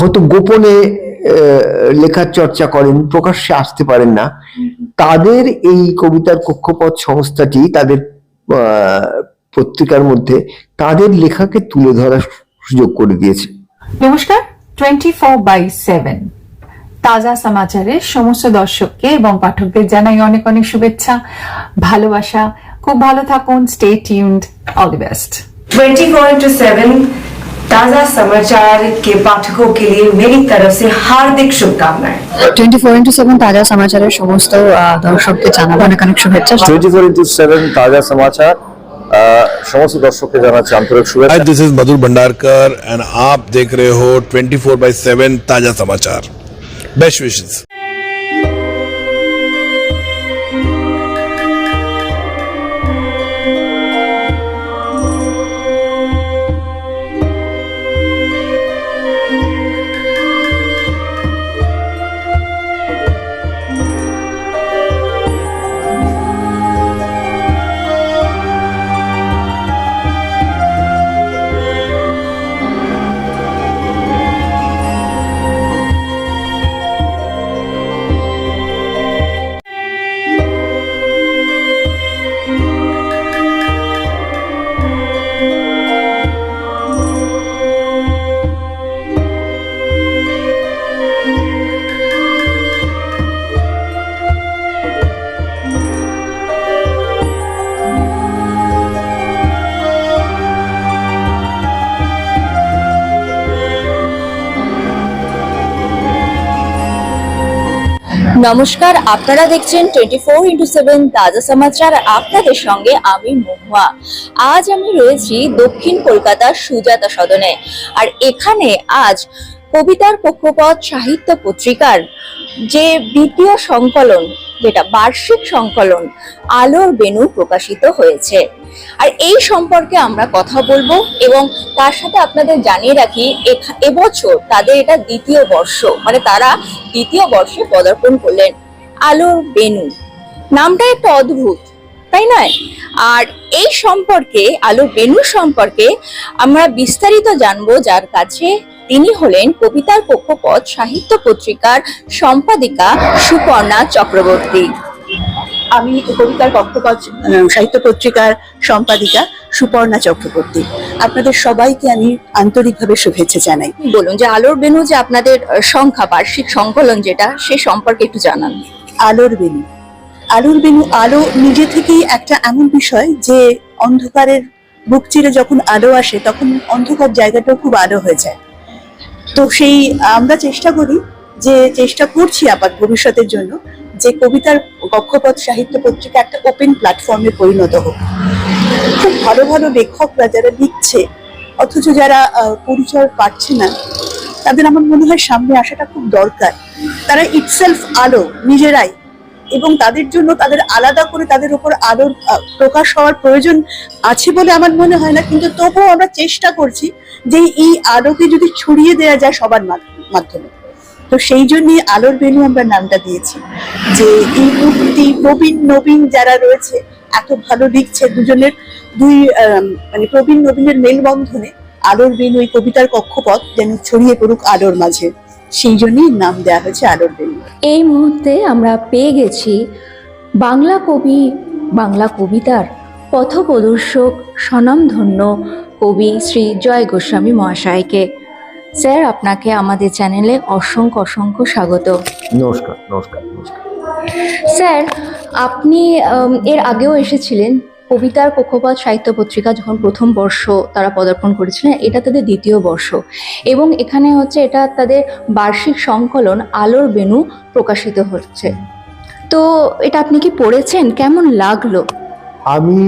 হয়তো গোপনে লেখার চর্চা করেন প্রকাশ্যে আসতে পারেন না। তাদের এই কবিতার কক্ষপথ সংস্থাটি তাদের পত্রিকার মধ্যে তাদের লেখাকে তুলে ধরার সুযোগ করে দিয়েছে। নমস্কার টোয়েন্টি ফোর বাই সেভেন তাজা সমাচারের সমস্ত দর্শককে এবং পাঠকদের জানাই অনেক অনেক শুভেচ্ছা ভালোবাসা। খুব ভালো থাকুন stay tuned all the best twenty four into seven ताज़ा समाचार के पाठकों के लिए मेरी तरफ से हार्दिक शुभकामनाएं টোয়েন্টি ফোর ইন্টু সেভেন তাজা সমাচারের সমস্ত আহ, দর্শকদের জানাবো অনেক অনেক শুভেচ্ছা টোয়েন্টি ফোর ইন্টু সেভেন তাজা সমাচার আহ, সমস্ত দর্শককে জানাচ্ছি আন্তরিক हाय শুভেচ্ছা this is Madhur Bhandarkar and आप देख रहे हो 24 फोर बाई सेवन ताजा समाचार बेस्ट विशेष নমস্কার, আপনারা দেখছেন টোয়েন্টি ফোর ইন্টু সেভেন তাজা সমাচার। আপনাদের সঙ্গে আমি মহুয়া। আজ আমি রয়েছি দক্ষিণ কলকাতার সুজাতা সদনে। আর এখানে আজ কবিতার পক্ষপথ সাহিত্য পত্রিকার যে দ্বিতীয় সংকলন যেটা বার্ষিক সংকলন আলোর বেনু প্রকাশিত হয়েছে। আর এই সম্পর্কে আমরা কথা বলব এবং তার সাথে আপনাদের জানিয়ে রাখি এবছর তাদের এটা দ্বিতীয় বর্ষ মানে তারা দ্বিতীয় বর্ষে পদার্পণ করলেন আলোর বেনু নামটা একটা অদ্ভুত, তাই নয়? আর এই সম্পর্কে, আলোর বেনু সম্পর্কে আমরা বিস্তারিত জানব যার কাছে তিনি হলেন কবিতার কক্ষপথ সাহিত্য পত্রিকার সম্পাদিকা সুপর্ণা চক্রবর্তী। আমি কবিতার কক্ষপথ সাহিত্য পত্রিকার সম্পাদিকা সুপর্ণা চক্রবর্তী। আপনাদের সবাইকে আমি আন্তরিকভাবে শুভেচ্ছা জানাই। বলুন যে আলোর বেনু যে আপনাদের সংখ্যা বার্ষিক সংকলন যেটা সে সম্পর্কে একটু জানান। আলোর বেনু আলোর বেনু আলো নিজে থেকেই একটা এমন বিষয় যে অন্ধকারের বুক চিরে যখন আলো আসে তখন অন্ধকার জায়গাটাও খুব আলো হয়ে যায়। তো সেই, আমরা চেষ্টা করি যে, চেষ্টা করছি আবার ভবিষ্যতের জন্য যে কবিতার কক্ষপথ সাহিত্য পত্রিকা একটা ওপেন প্ল্যাটফর্মে পরিণত হোক। খুব ভালো ভালো লেখকরা যারা লিখছে, অথচ যারা পরিচয় পাচ্ছে না, তাদের আমার মনে হয় সামনে আসাটা খুব দরকার। তারা ইটসেলফ আলো, নিজেরাই এবং তাদের জন্য তাদের আলাদা করে তাদের উপর আলোর প্রকাশ হওয়ার প্রয়োজন আছে বলে আমার মনে হয় না। কিন্তু তবুও আমরা চেষ্টা করছি যে এই আলোকে যদি ছড়িয়ে দেওয়া যায় সবার মাধ্যমে। তো সেই জন্যই আলোর বেনু আমরা নামটা দিয়েছি যে এই মুক্তি প্রবীণ, নবীন যারা রয়েছে, এত ভালো লিখছে দুজনের দুই মানে প্রবীণ, নবীনের মেলবন্ধনে আলোর বেনু এই কবিতার কক্ষপথ যেন ছড়িয়ে পড়ুক আলোর মাঝে। সেই জন্যই নাম দেওয়া হয়েছে আলোর বেনু এই মুহূর্তে আমরা পেয়ে গেছি বাংলা কবি বাংলা কবিতার পথপ্রদর্শক স্বনামধন্য কবি শ্রী জয় গোস্বামী মহাশয়কে। স্যার আপনাকে আমাদের চ্যানেলে অসংখ্য অসংখ্য স্বাগত। নমস্কার নমস্কার নমস্কার। স্যার আপনি এর আগেও এসেছিলেন। কবিতার কক্ষপথ সাহিত্য পত্রিকা যখন প্রথম বর্ষ তারা পদার্পণ করেছিলেন, এটা তাদের দ্বিতীয় বর্ষ। এবং এখানে হচ্ছে এটা তাদের বার্ষিক সংকলন আলোর বেনু প্রকাশিত হচ্ছে। তো এটা আপনি কি পড়েছেন? কেমন লাগল? আমি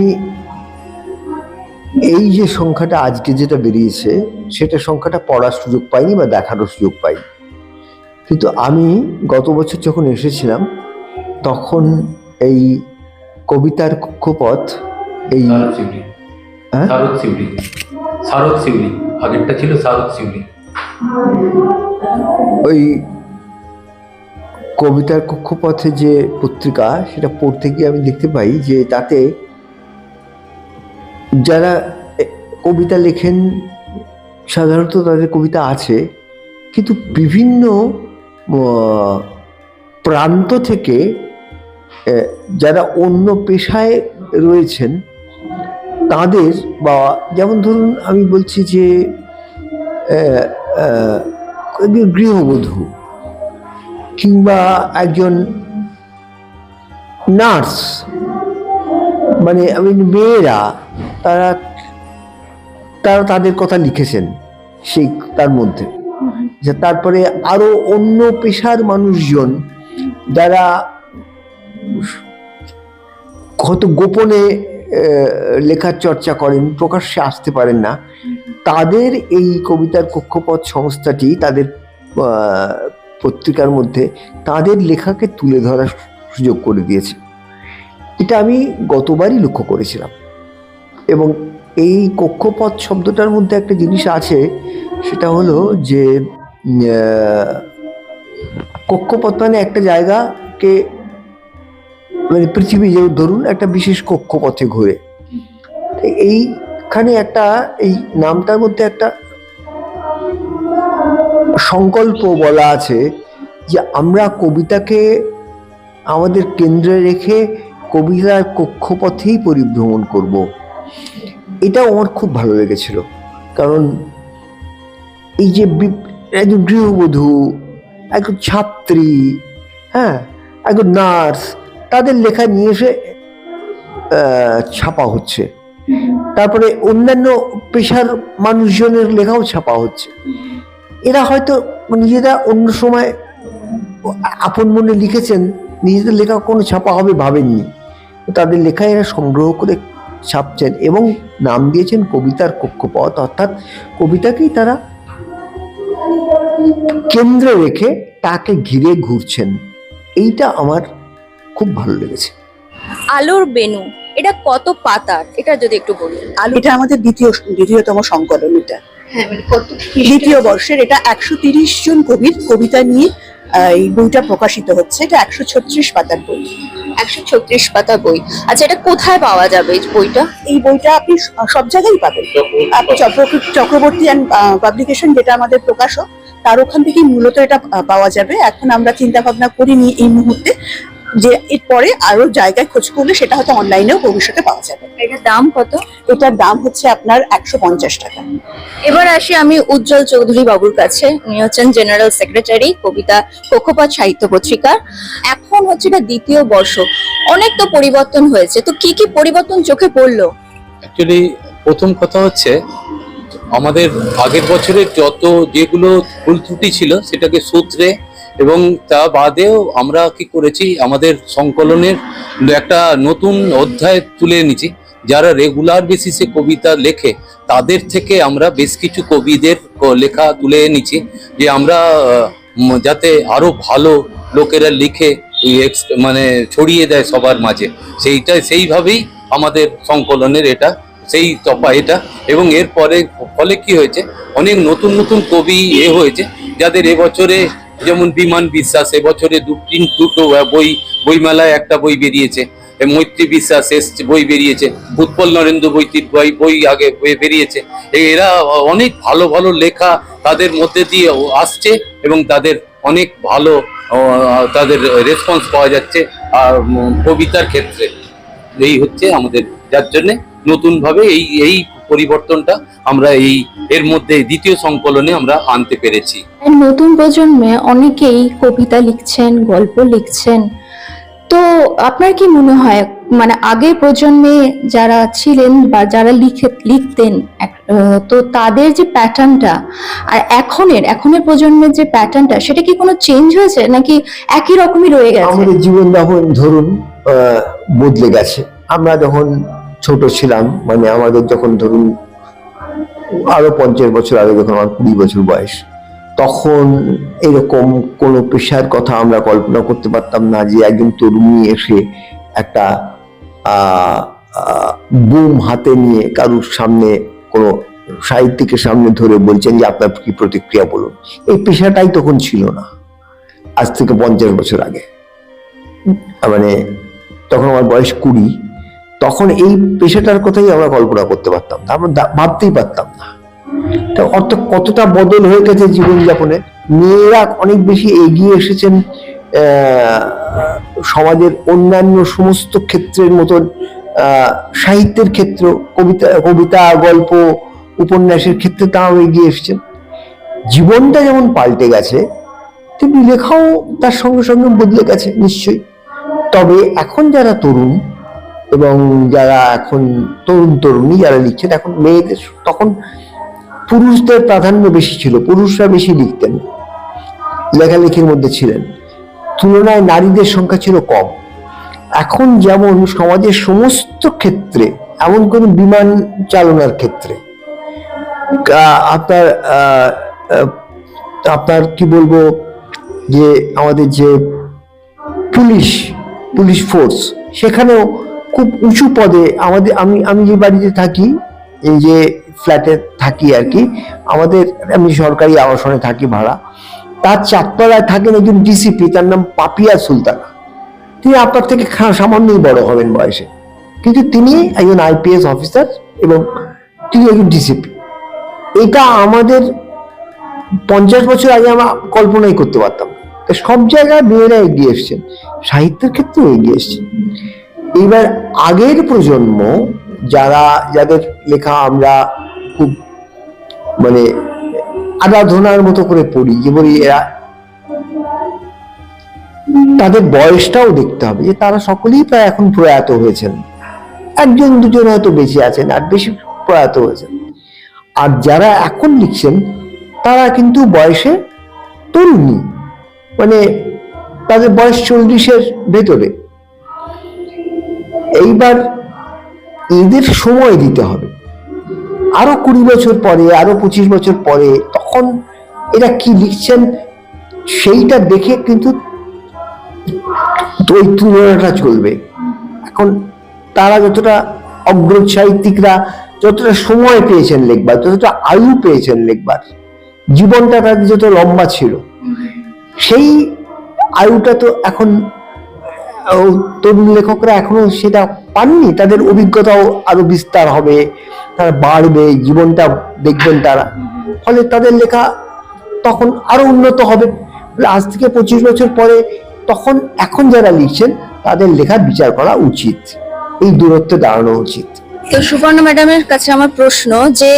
এই যে সংখ্যাটা আজকে যেটা বেরিয়েছে, সেটা সংখ্যাটা পড়ার সুযোগ পাইনি বা দেখারও সুযোগ পাইনি। কিন্তু আমি গত বছর যখন এসেছিলাম, তখন এই কবিতার কক্ষপথ এই শারদ শিউলি। হ্যাঁ? শারদ শিউলি। শারদ শিউলি। আগেরটা ছিল শারদ শিউলি। ওই কবিতার কক্ষপথে যে পত্রিকা সেটা পড়তে গিয়ে আমি দেখতে পাই যে তাতে যারা কবিতা লেখেন সাধারণত তাদের কবিতা আছে কিন্তু বিভিন্ন প্রান্ত থেকে যারা অন্য পেশায় রয়েছেন তাদের বা যেমন ধরুন আমি বলছি যে একজন গৃহবধূ কিংবা একজন নার্স মানে আমি মেয়েরা, তারা তারা তাদের কথা লিখেছেন সেই, তার মধ্যে। যে তারপরে আরও অন্য পেশার মানুষজন যারা হয়তো গোপনে লেখার চর্চা করেন, প্রকাশ্যে আসতে পারেন না। তাদের এই কবিতার কক্ষপথ সংস্থাটি তাদের পত্রিকার মধ্যে তাদের লেখাকে তুলে ধরার সুযোগ করে দিয়েছে। এটা আমি গতবারই লক্ষ্য করেছিলাম। এবং এই কক্ষপথ শব্দটার মধ্যে একটা জিনিস আছে, সেটা হলো যে কক্ষপথ মানে একটা জায়গাকে মানে পৃথিবী যে ধরুন একটা বিশেষ কক্ষপথে ঘুরে। এইখানে একটা, এই নামটার মধ্যে একটা সংকল্প বলা আছে যে আমরা কবিতাকে আমাদের কেন্দ্রে রেখে কবিতার কক্ষপথেই পরিভ্রমণ করব। এটাও আমার খুব ভালো লেগেছিল। কারণ এই যে একজন গৃহবধূ একজন ছাত্রী হ্যাঁ একজন নার্স তাদের লেখা নিয়ে এসে ছাপা হচ্ছে। তারপরে অন্যান্য পেশার মানুষজনের লেখাও ছাপা হচ্ছে। এরা হয়তো নিজেরা অন্য সময় আপন মনে লিখেছেন, নিজেদের লেখা কোনো ছাপা হবে ভাবেননি। তাদের লেখা এরা সংগ্রহ করে ছাপছেন এবং নাম দিয়েছেন কবিতার কক্ষপথ। অর্থাৎ কবিতাকেই তারা কেন্দ্রে রেখে তাকে ঘিরে ঘুরছেন। এইটা আমার খুব ভালো লেগেছে। আলোর বেনু এটা কত পাতার? এটা যদি একটু বলুন আলু এটা আমাদের দ্বিতীয় দ্বিতীয়তম সংকলন এটা। হ্যাঁ মানে দ্বিতীয় বর্ষের এটা একশো তিরিশ জন কবির কবিতা নিয়ে আহ, এই বইটা প্রকাশিত হচ্ছে। এটা একশো ছত্রিশ পাতার বই। একশো ছত্রিশ পাতা বই। আচ্ছা এটা কোথায় পাওয়া যাবে এই বইটা? এই বইটা আপনি সব জায়গায় পাবেন। আপনি চক্র- চক্রবর্তী অ্যান্ড পাবলিকেশন যেটা আমাদের প্রকাশক তার ওখান থেকেই মূলত এটা পাওয়া যাবে। এখন আমরা চিন্তা ভাবনা করিনি এই মুহূর্তে। যে এরপরে আরও জায়গায় খোঁজ করলে সেটা হয়তো অনলাইনেও ভবিষ্যতে পাওয়া যাবে। এটার দাম কত? এটার দাম হচ্ছে আপনার একশো পঞ্চাশ টাকা। এবার আসি আমি উজ্জ্বল চৌধুরী বাবুর কাছে। উনি হচ্ছেন জেনারেল সেক্রেটারি কবিতা কক্ষপাত সাহিত্য পত্রিকার এখন হচ্ছে এটা দ্বিতীয় বর্ষ। অনেক তো পরিবর্তন হয়েছে। তো কি কি পরিবর্তন চোখে পড়ল? অ্যাকচুয়ালি প্রথম কথা হচ্ছে আমাদের আগের বছরের যত যেগুলো ভুল ত্রুটি ছিল সেটাকে সূত্রে এবং তা বাদেও আমরা কি করেছি, আমাদের সংকলনের একটা নতুন অধ্যায় তুলে এনেছি, যারা রেগুলার বেসিসে কবিতা লেখে, তাদের থেকে আমরা বেশ কিছু কবিদের লেখা তুলে এনেছি, যে আমরা যাতে আরও ভালো লোকেরা লিখে মানে ছড়িয়ে দেয় সবার মাঝে। সেইটা সেইভাবেই আমাদের সংকলনের এটা, সেই তপা এটা, এবং এরপরে ফলে কি হয়েছে, অনেক নতুন নতুন কবি এ হয়েছে, যাদের এবছরে যেমন বিমান বিশ্বাস, এবছরে দু, তিন, দুটো বই, বইমেলায় একটা বই বেরিয়েছে। মৈত্রী বিশ্বাস এসছে বই বেরিয়েছে। উৎপল নরেন্দ্র বৈতির বই বই আগে বেরিয়েছে। এরা অনেক ভালো ভালো লেখা তাদের মধ্যে দিয়ে আসছে এবং তাদের অনেক ভালো তাদের রেসপন্স পাওয়া যাচ্ছে আর কবিতার ক্ষেত্রে। এই হচ্ছে আমাদের, যার জন্যে নতুনভাবে এই এই পরিবর্তনটা আমরা এই এর মধ্যে দ্বিতীয় সংকলনে আমরা আনতে পেরেছি। নতুন প্রজন্মে অনেকেই কবিতা লিখছেন গল্প লিখছেন। তো আপনার কি মনে হয় মানে আগের প্রজন্মে যারা ছিলেন বা যারা লিখে লিখতেন আহ, তো তাদের যে প্যাটার্নটা আর এখনের এখনের প্রজন্মের যে প্যাটার্নটা সেটা কি কোনো চেঞ্জ হয়েছে নাকি একই রকমই রয়ে গেছে? আমাদের জীবনযাপন ধরুন আহ, বদলে গেছে। আমরা যখন ছোট ছিলাম মানে আমাদের যখন ধরুন আরও পঞ্চাশ বছর আগে যখন আমার কুড়ি বছর বয়স, তখন এরকম কোনো পেশার কথা আমরা কল্পনা করতে পারতাম না যে একজন তরুণী এসে একটা বুম হাতে নিয়ে কারুর সামনে কোনো সাহিত্যিকের সামনে ধরে বলছেন যে আপনার কি প্রতিক্রিয়া বলুন। এই পেশাটাই তখন ছিল না, আজ থেকে পঞ্চাশ বছর আগে। মানে তখন আমার বয়স কুড়ি তখন এই পেশাটার কথাই আমরা কল্পনা করতে পারতাম না, আমরা ভাবতেই পারতাম না। অর্থ কতটা বদল হয়ে গেছে জীবনযাপনে? মেয়েরা অনেক বেশি এগিয়ে এসেছেন সমাজের অন্যান্য সমস্ত ক্ষেত্রের মতন সাহিত্যের ক্ষেত্র, কবিতা কবিতা, গল্প, উপন্যাসের ক্ষেত্রে তাও এগিয়ে এসেছেন। জীবনটা যেমন পাল্টে গেছে, তেমনি লেখাও তার সঙ্গে সঙ্গে বদলে গেছে, নিশ্চয়ই। তবে এখন যারা তরুণ এবং যারা এখন তরুণ তরুণী যারা লিখছেন, এখন মেয়েদের তখন পুরুষদের প্রাধান্য বেশি ছিল, পুরুষরা বেশি লিখতেন, লেখালেখির মধ্যে ছিলেন। তুলনায় নারীদের সংখ্যা ছিল কম। এখন যেমন সমাজের সমস্ত ক্ষেত্রে, এমন কোন বিমান চালনার ক্ষেত্রে আপনার আপনার কি বলব, যে আমাদের যে পুলিশ পুলিশ ফোর্স, সেখানেও খুব উঁচু পদে আমাদের, আমি আমি যে বাড়িতে থাকি, এই যে ফ্ল্যাটে থাকি আর কি, আমাদের আমি সরকারি আবাসনে থাকি ভাড়া, তার চারতলায় থাকেন একজন ডিসিপি তার নাম পাপিয়া সুলতানা। তিনি আপনার থেকে সামান্যই বড় হবেন বয়সে। কিন্তু তিনি একজন আইপিএস অফিসার এবং তিনি একজন ডিসিপি এটা আমাদের পঞ্চাশ বছর আগে আমরা কল্পনাই করতে পারতাম। সব জায়গায় মেয়েরা এগিয়ে এসছেন, সাহিত্যের ক্ষেত্রেও এগিয়ে এসছেন। এইবার আগের প্রজন্ম যারা, যাদের লেখা আমরা খুব মানে আরাধনার মতো করে পড়ি যে বলি এরা, তাদের বয়সটাও দেখতে হবে যে তারা সকলেই প্রায় এখন প্রয়াত হয়েছেন। একজন, দুজন হয়তো বেঁচে আছেন, আর বেশি প্রয়াত হয়েছেন। আর যারা এখন লিখছেন, তারা কিন্তু বয়সে তরুণী মানে তাদের বয়স চল্লিশের ভেতরে। এইবার এদের সময় দিতে হবে। আরও কুড়ি বছর পরে, আরও পঁচিশ বছর পরে তখন এরা কি লিখছেন সেইটা দেখে কিন্তু ওই তুলনাটা চলবে। এখন তারা যতটা অগ্রজ সাহিত্যিকরা, যতটা সময় পেয়েছেন লিখবার, যতটা আয়ু পেয়েছেন লিখবার, জীবনটা তাদের যত লম্বা ছিল, সেই আয়ুটা তো এখন তরুণ লেখকরা এখনও সেটা পাননি, তাদের অভিজ্ঞতাও আরও বিস্তার হবে, তারা বাড়বে, জীবনটা দেখবেন তারা। ফলে তাদের লেখা তখন আরও উন্নত হবে। আজ থেকে পঁচিশ বছর পরে তখন এখন যারা লিখছেন, তাদের লেখার বিচার করা উচিত। এই দূরত্বে দাঁড়ানো উচিত। তো সুবর্ণ ম্যাডামের কাছে আমার প্রশ্ন যে,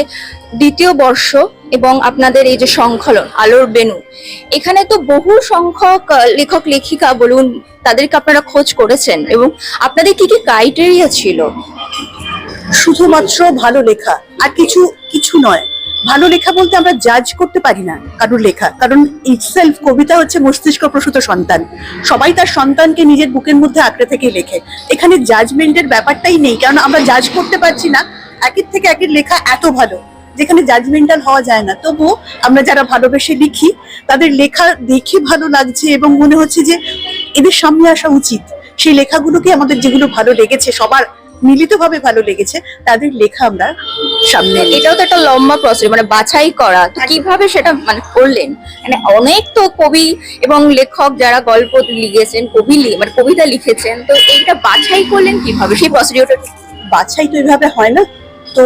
দ্বিতীয় বর্ষ এবং আপনাদের এই যে সংকলন, আলোর বেনু এখানে তো বহু সংখ্যক লেখক, লেখিকা বলুন তাদেরকে আপনারা খোঁজ করেছেন এবং আপনাদের কি কি ক্রাইটেরিয়া ছিল? শুধুমাত্র ভালো লেখা আর কিছু কিছু নয়। ভালো লেখা বলতে আমরা জাজ করতে পারি না কারোর লেখা। কারণ ইটসেলফ কবিতা হচ্ছে মস্তিষ্ক প্রসূত সন্তান। সবাই তার সন্তানকে নিজের বুকের মধ্যে আঁকড়ে থেকে লেখে। এখানে জাজমেন্টের ব্যাপারটাই নেই, কারণ আমরা জাজ করতে পারছি না। একের থেকে একের লেখা এত ভালো। যেখানে জাজমেন্টাল হওয়া যায় না। তবুও আমরা যারা ভালোবেসে লিখি তাদের লেখা দেখে ভালো লাগছে এবং মনে হচ্ছে যে এদের সামনে আসা উচিত। সেই লেখাগুলোকে আমাদের যেগুলো ভালো লেগেছে সবার মিলিতভাবে ভালো লেগেছে তাদের লেখা আমরা সামনে এটাও তো একটা লম্বা প্রসেস মানে বাছাই করা। কীভাবে সেটা মানে করলেন? মানে অনেক তো কবি এবং লেখক যারা গল্প লিখেছেন কবি মানে কবিতা লিখেছেন তো এইটা বাছাই করলেন কীভাবে? সেই প্রসিডিওরটা বাছাই তো এভাবে হয় না। তো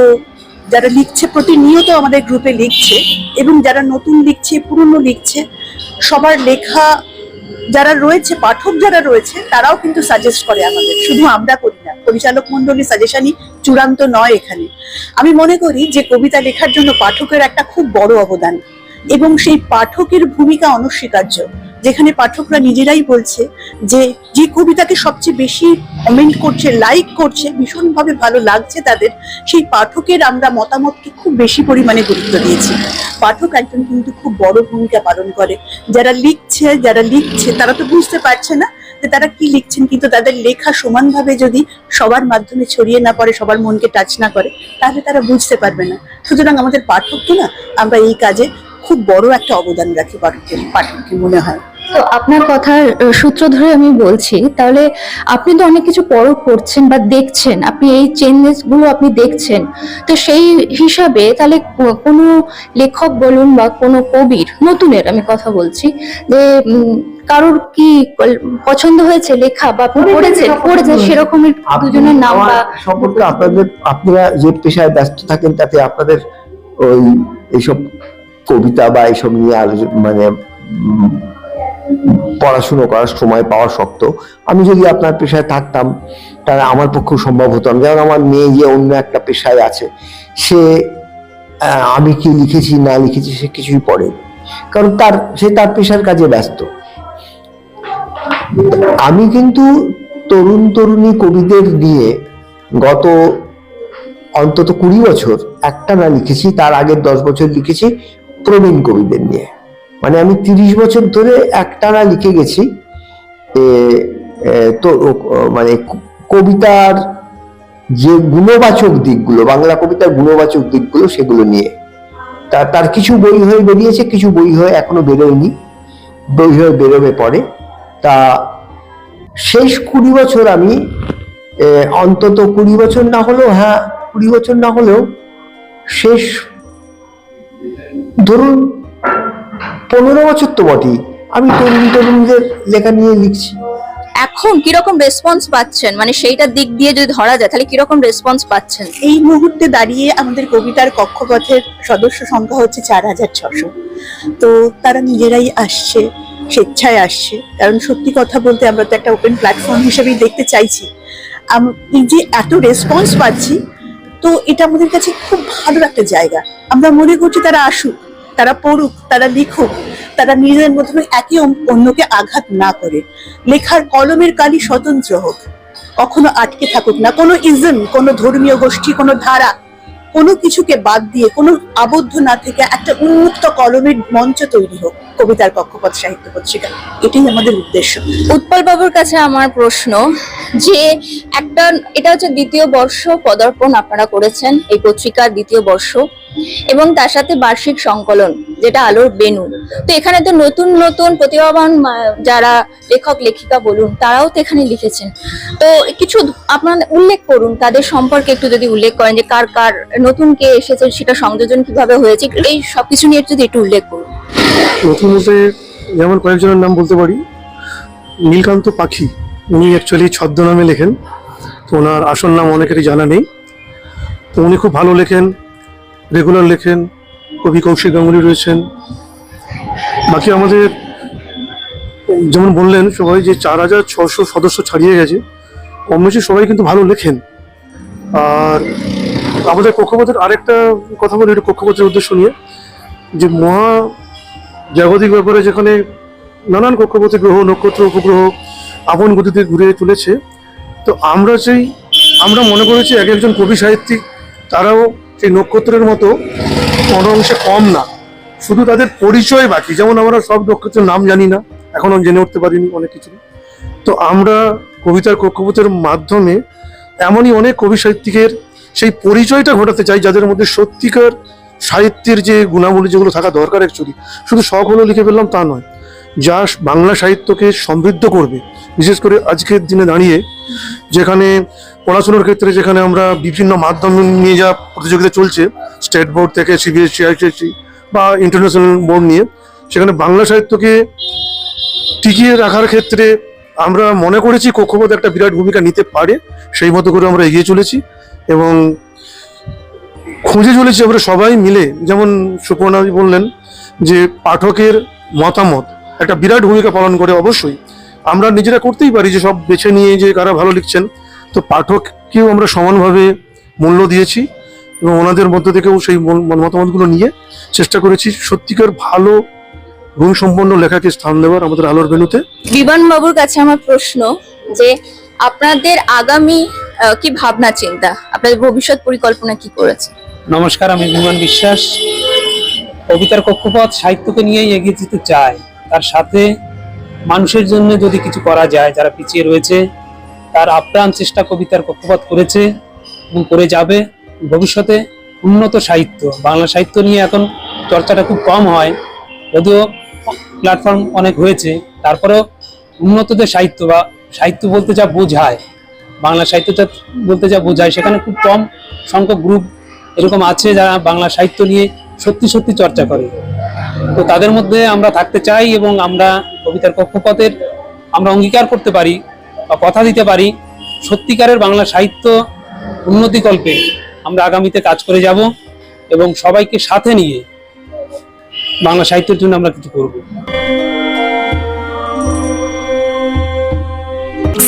যারা লিখছে প্রতিনিয়ত আমাদের গ্রুপে লিখছে এবং যারা নতুন লিখছে, পুরনো লিখছে, সবার লেখা যারা রয়েছে, পাঠক যারা রয়েছে, তারাও কিন্তু সাজেস্ট করে আমাদের। শুধু আমরা করি না, পরিচালক মন্ডলীর সাজেশনই চূড়ান্ত নয় এখানে। আমি মনে করি যে কবিতা লেখার জন্য পাঠকের একটা খুব বড় অবদান। এবং সেই পাঠকের ভূমিকা অনস্বীকার্য, যেখানে পাঠকরা নিজেরাই বলছে যে যে কবিতাকে সবচেয়ে বেশি কমেন্ট করছে লাইক করছে, ভীষণভাবে ভালো লাগছে তাদের, সেই পাঠকের আমরা মতামতকে খুব বেশি পরিমাণে গুরুত্ব দিয়েছি। পাঠক একজন কিন্তু খুব বড় ভূমিকা পালন করে। যারা লিখছে যারা লিখছে, তারা তো বুঝতে পারছে না যে তারা কি লিখছেন, কিন্তু তাদের লেখা সমানভাবে যদি সবার মাধ্যমে ছড়িয়ে না পড়ে, সবার মনকে টাচ না করে, তাহলে তারা বুঝতে পারবে না। সুতরাং আমাদের পাঠককে না, আমরা এই কাজে খুব বড় একটা অবদান রাখে পাঠকের পাঠককে মনে হয়। তো আপনার কথার সূত্র ধরে আমি বলছি তাহলে আপনি তো অনেক কিছু পরখ করছেন বা দেখছেন আপনি এই চেঞ্জেসগুলো আপনি দেখছেন তো সেই হিসাবে তাহলে কোনো লেখক বলুন বা কোনো কবির নতুনের আমি কথা বলছি যে উম, কারোর কি পছন্দ হয়েছে লেখা বা আপনি পড়েছেন পড়েছেন সেরকমের দুজনের নাম বা সম্পর্কে আপনাদের আপনারা যে পেশায় ব্যস্ত থাকেন তাতে আপনাদের ওই এইসব কবিতা বা এইসব নিয়ে আলোচনা মানে পড়াশুনো করার সময় পাওয়া শক্ত। আমি যদি আপনার পেশায় থাকতাম, তাহলে আমার পক্ষেও সম্ভব হতো না। যেমন আমার মেয়ে যে অন্য একটা পেশায় আছে, সে আমি কি লিখেছি, না লিখেছি, সে কিছুই পড়ে কারণ তার, সে তার পেশার কাজে ব্যস্ত। আমি কিন্তু তরুণ তরুণী কবিদের নিয়ে গত অন্তত কুড়ি বছর একটা না লিখেছি, তার আগের দশ বছর লিখেছি প্রবীণ কবিদের নিয়ে। মানে আমি তিরিশ বছর ধরে একটানা লিখে গেছি তো মানে কবিতার যে গুণবাচক দিকগুলো, বাংলা কবিতার গুণবাচক দিকগুলো সেগুলো নিয়ে। তা, তার কিছু বই হয়ে বেরিয়েছে, কিছু বই হয়ে এখনও বেরোয়নি, বই হয়ে বেরোবে পরে। তা, শেষ কুড়ি বছর আমি অন্তত কুড়ি বছর না হলেও হ্যাঁ কুড়ি বছর না হলেও শেষ ধরুন পনেরো বছর তো বটেই। আমি তরুণ তরুণীদের লেখা নিয়ে লিখছি। এখন কীরকম রেসপন্স পাচ্ছেন? মানে সেইটার দিক দিয়ে যদি ধরা যায় তাহলে কীরকম রেসপন্স পাচ্ছেন? এই মুহূর্তে দাঁড়িয়ে আমাদের কবিতার কক্ষপথের সদস্য সংখ্যা হচ্ছে চার হাজার ছশো। তো তারা নিজেরাই আসছে স্বেচ্ছায় আসছে। কারণ সত্যি কথা বলতে আমরা তো একটা ওপেন প্ল্যাটফর্ম হিসেবেই দেখতে চাইছি। আম- এই যে এত রেসপন্স পাচ্ছি তো এটা আমাদের কাছে খুব ভালো একটা জায়গা। আমরা মনে করছি তারা আসুক। তারা পড়ুক, তারা লিখুক, তারা নিজেদের মধ্যে একে অন্যকে আঘাত না করে। লেখার কলমের কালি স্বতন্ত্র হোক, কখনো আটকে থাকুক না। কোনো ইজম, কোনো ধর্মীয় গোষ্ঠী, কোনো ধারা, কোনো কিছুকে বাদ দিয়ে, কোনো আবদ্ধ না থেকে একটা উন্মুক্ত কলমের মঞ্চ তৈরি হোক, কবিতার কক্ষপথ সাহিত্য পত্রিকা। এটাই আমাদের উদ্দেশ্য। উৎপল বাবুর কাছে আমার প্রশ্ন, যে একটা, এটা হচ্ছে দ্বিতীয় বর্ষ পদার্পণ আপনারা করেছেন, এই পত্রিকার দ্বিতীয় বর্ষ। এবং তার সাথে বার্ষিক সংকলন, যেটা আলোর বেনু তো এখানে তো নতুন নতুন প্রতিভাবান যারা লেখক, লেখিকা বলুন, তারাও তো এখানে লিখেছেন। তো কিছু আপনার উল্লেখ করুন, তাদের সম্পর্কে একটু যদি উল্লেখ করেন যে কার কার নতুন কে এসেছে, সেটা সংযোজন কীভাবে হয়েছে, এই সবকিছু নিয়ে যদি একটু উল্লেখ করুন। নতুন যেমন কয়েকজনের নাম বলতে পারি, নীলকান্ত পাখি, উনি অ্যাকচুয়ালি ছদ্মনামে লেখেন। তো ওনার আসল নাম অনেকেরই জানা নেই। তো উনি খুব ভালো লেখেন রেগুলার লেখেন, কবি কৌশিক গাঙ্গুলি রয়েছেন। বাকি আমাদের যেমন বললেন, সবাই যে চার হাজার ছশো সদস্য ছাড়িয়ে গেছে, কম বেশি সবাই কিন্তু ভালো লেখেন। আর আমাদের কক্ষপথের আরেকটা কথা বলি, একটু কক্ষপথের উদ্দেশ্য নিয়ে। যে মহা জাগতিক ব্যাপারে যেখানে নানান কক্ষপথে গ্রহ, নক্ষত্র, উপগ্রহ আপন গতিতে ঘুরে চলেছে তো আমরা সেই আমরা মনে করেছি এক একজন কবি সাহিত্যিক, তারাও সেই নক্ষত্রের মতো কোনো অংশে কম না। শুধু তাদের পরিচয় বাকি। যেমন আমরা সব নক্ষত্রের নাম জানি না, এখনও জেনে উঠতে পারিনি অনেক কিছু। তো আমরা কবিতার কক্ষপথের মাধ্যমে এমনই অনেক কবি সাহিত্যিকের সেই পরিচয়টা ঘটাতে চাই, যাদের মধ্যে সত্যিকার সাহিত্যের যে গুণাবলী যেগুলো থাকা দরকার অ্যাকচুয়ালি শুধু শখ হলো লিখে ফেললাম তা নয়। যা বাংলা সাহিত্যকে সমৃদ্ধ করবে। বিশেষ করে আজকের দিনে দাঁড়িয়ে যেখানে পড়াশোনার ক্ষেত্রে যেখানে আমরা বিভিন্ন মাধ্যম নিয়ে যা প্রতিযোগিতা চলছে, স্টেট বোর্ড থেকে সিবিএসসি আইসিএসসি বা ইন্টারন্যাশনাল বোর্ড নিয়ে, সেখানে বাংলা সাহিত্যকে টিকিয়ে রাখার ক্ষেত্রে আমরা মনে করেছি কক্ষপথ একটা বিরাট ভূমিকা নিতে পারে, সেই মতো করে আমরা এগিয়ে চলেছি এবং খুঁজে চলেছি আমরা সবাই মিলে। যেমন সুপর্ণা বললেন যে পাঠকের মতামত একটা বিরাট ভূমিকা পালন করে অবশ্যই। আমরা নিজেরা করতেই পারি যে সব বেছে নিয়ে যে কারা ভালো লিখছেন। তো পাঠককেও আমরা সমানভাবে মূল্য দিয়েছি এবং ওনাদের মধ্য থেকেও সেই মন- মন- মতামতগুলো নিয়ে চেষ্টা করেছি সত্যিকার ভালো গুণসম্পন্ন লেখাকে স্থান দেওয়ার আমাদের আলোর বেনুতে বিমান বাবুর কাছে আমার প্রশ্ন যে আপনাদের আগামী কি ভাবনা চিন্তা? আপনাদের ভবিষ্যৎ পরিকল্পনা কি করেছে? নমস্কার আমি বিমান বিশ্বাস। কবিতার কক্ষপথ সাহিত্যকে নিয়েই এগিয়ে যেতে চায় তার সাথে মানুষের জন্য যদি কিছু করা যায়, যারা পিছিয়ে রয়েছে, তার আপ্রাণ চেষ্টা কবিতার কক্ষপথ করেছে এবং করে যাবে। ভবিষ্যতে উন্নত সাহিত্য, বাংলা সাহিত্য নিয়ে এখন চর্চাটা খুব কম হয়। যদিও প্ল্যাটফর্ম অনেক হয়েছে, তারপরেও উন্নতদের সাহিত্য বা সাহিত্য বলতে যা বোঝায়, বাংলা সাহিত্যটা বলতে যা বোঝায়, সেখানে খুব কম সংখ্যক গ্রুপ এরকম আছে যারা বাংলা সাহিত্য নিয়ে সত্যি সত্যি চর্চা করে। তো তাদের মধ্যে আমরা থাকতে চাই এবং আমরা কবিতার কক্ষপথের আমরা অঙ্গীকার করতে পারি বা কথা দিতে পারি। সত্যিকারের বাংলা সাহিত্য উন্নতিকল্পে আমরা আগামীতে কাজ করে যাব এবং সবাইকে সাথে নিয়ে বাংলা সাহিত্যের জন্য আমরা কিছু করব।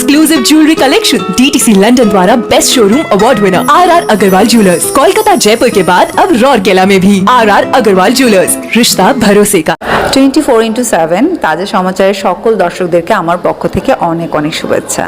exclusive jewellery collection DTC London द्वारा best showroom award winner R R Agarwal jewellers Kolkata Jaipur के बाद अब रौरकेला में भी आर आर अग्रवाल ज्वेलर्स रिश्ता भरोसे का টোয়েন্টি ফোর ইন্টু সেভেন তাজা সমাচারের সকল দর্শকদেরকে আমার পক্ষ থেকে অনেক অনেক শুভেচ্ছা